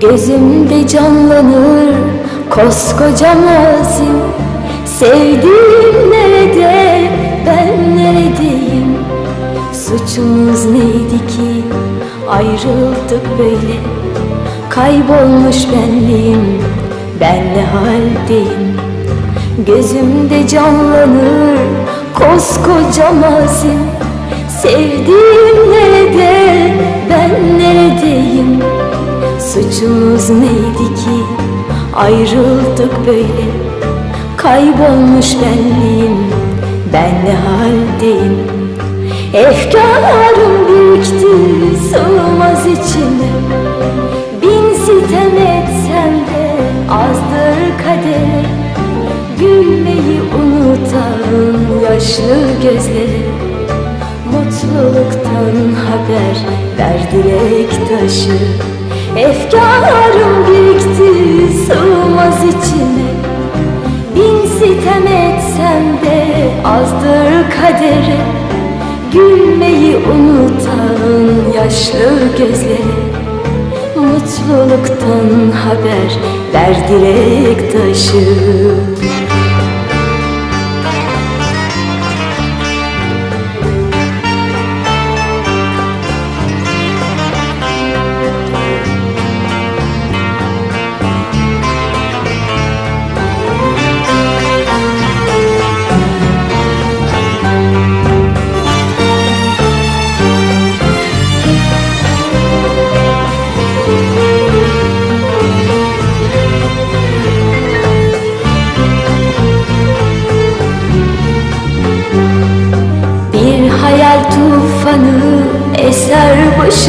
Gözümde canlanır koskoca mazim Sevdiğim nerede ben neredeyim? Suçumuz neydi ki? Ayrıldık böyle. Kaybolmuş benliğim ben ne haldeyim? Gözümde canlanır koskoca mazim Sevdiğim Suçumuz neydi ki ayrıldık böyle? Kaybolmuş benliğim ben ne haldeyim? Efkarım birikti sığmaz içime. Bin sitem etsem de azdır kadere. Gülmeyi unutan yaşlı gözleri Mutluluktan haber ver dilek taşı Efkarım birikti sığmaz içime. Bin sitem etsem de azdır kadere. Gülmeyi unutan yaşlı gözleri Mutluluktan haber ver dilek taşı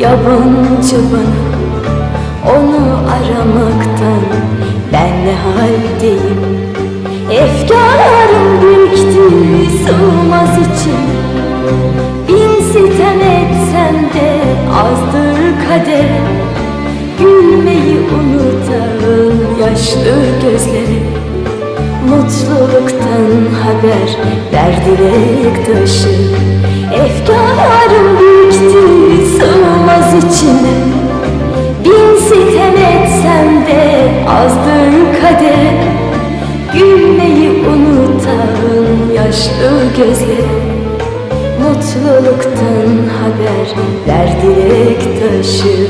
yabancı bana Onu aramaktan ben ne haldeyim? Efkarım birikti sığmaz için. Bin sitem etsem de azdır kader. Gülmeyi unutan yaşlı gözleri Mutluluktan haber ver dilek taşı. Efkarım içine Bin sitem etsem de azdır kader. Gülmeyi unutan yaşlı gözleri Mutluluktan haber ver dilek taşı